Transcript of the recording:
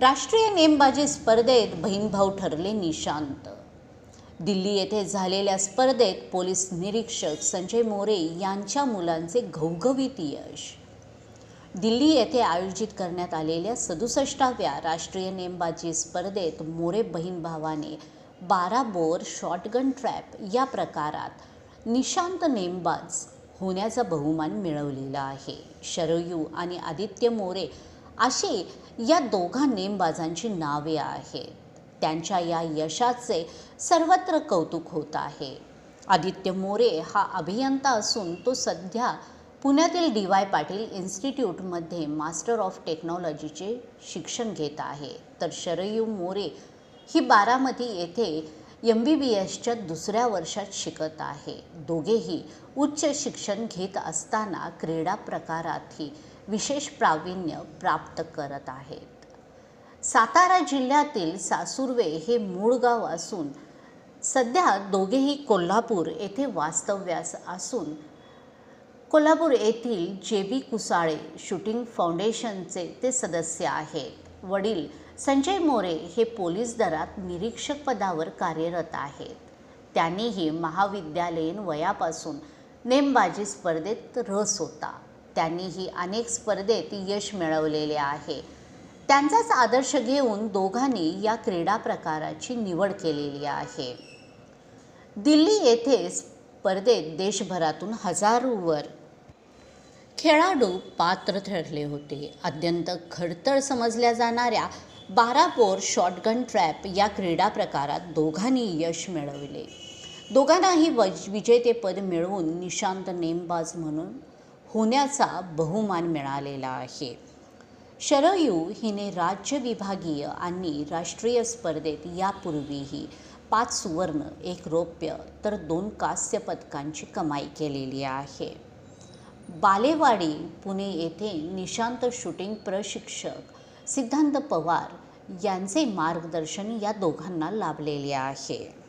राष्ट्रीय नेमबाजी स्पर्धेत बहीणभाऊ ठरले निशांत. दिल्ली येथे झालेल्या स्पर्धेत पोलीस निरीक्षक संजय मोरे यांच्या मुलांचे घवघवीत यश. दिल्ली येथे आयोजित करण्यात आलेल्या सदुसष्टाव्या राष्ट्रीय नेमबाजी स्पर्धेत मोरे बहीण भावाने बारा बोर शॉटगन ट्रॅप या प्रकारात निशांत नेमबाज होण्याचा बहुमान मिळवलेला आहे. शरयू आणि आदित्य मोरे अशी या दोघा नेमबाजांची नावे आहेत. त्यांच्या या यशाचे सर्वत्र कौतुक होत आहे. आदित्य मोरे हा अभियंता असून तो सध्या पुण्यातील डी वाय पाटील इन्स्टिट्यूटमध्ये मास्टर ऑफ टेक्नॉलॉजीचे शिक्षण घेत आहे. तर शरयू मोरे ही बारामती येथे एम बी बी एसच्या दुसऱ्या वर्षात शिकत आहे. दोघेही उच्च शिक्षण घेत असताना क्रीडा प्रकारातही विशेष प्रावीण्य प्राप्त करत आहेत. सातारा जिल्ह्यातील सासुर्वे हे मूळ गाव असून सध्या दोघेही कोल्हापूर येथे वास्तव्यास असून कोल्हापूर येथील जे बी कुसाळे शूटिंग फाउंडेशनचे ते सदस्य आहेत. वडील संजय मोरे हे पोलीस दरात निरीक्षक पदावर कार्यरत आहेत. त्यांनीही महाविद्यालयीन वयापासून नेमबाजी स्पर्धेत रस होता. त्यांनीही अनेक स्पर्धेत यश मिळवलेले आहे. त्यांचाच आदर्श घेऊन दोघांनी या क्रीडा प्रकाराची निवड केलेली आहे. दिल्ली येथे स्पर्धेत देशभरातून हजारोवर खेळाडू पात्र ठरले होते. अत्यंत खडतर समजल्या जाणाऱ्या बारा पोर शॉटगन ट्रॅप या क्रीडा प्रकारात दोघांनी यश मिळवले. दोघांनाही वज विजेतेपद मिळवून निशांत नेमबाज म्हणून होण्याचा बहुमान मिळालेला आहे. शरयू हिने राज्य विभागीय आणि राष्ट्रीय स्पर्धेत यापूर्वीही पाच सुवर्ण एक रौप्य तर दोन कांस्य पदकांची कमाई केलेली आहे. बालेवाडी पुणे येथे निशांत शूटिंग प्रशिक्षक सिद्धांत पवार यांचे मार्गदर्शन या दोघांना लाभलेले आहे.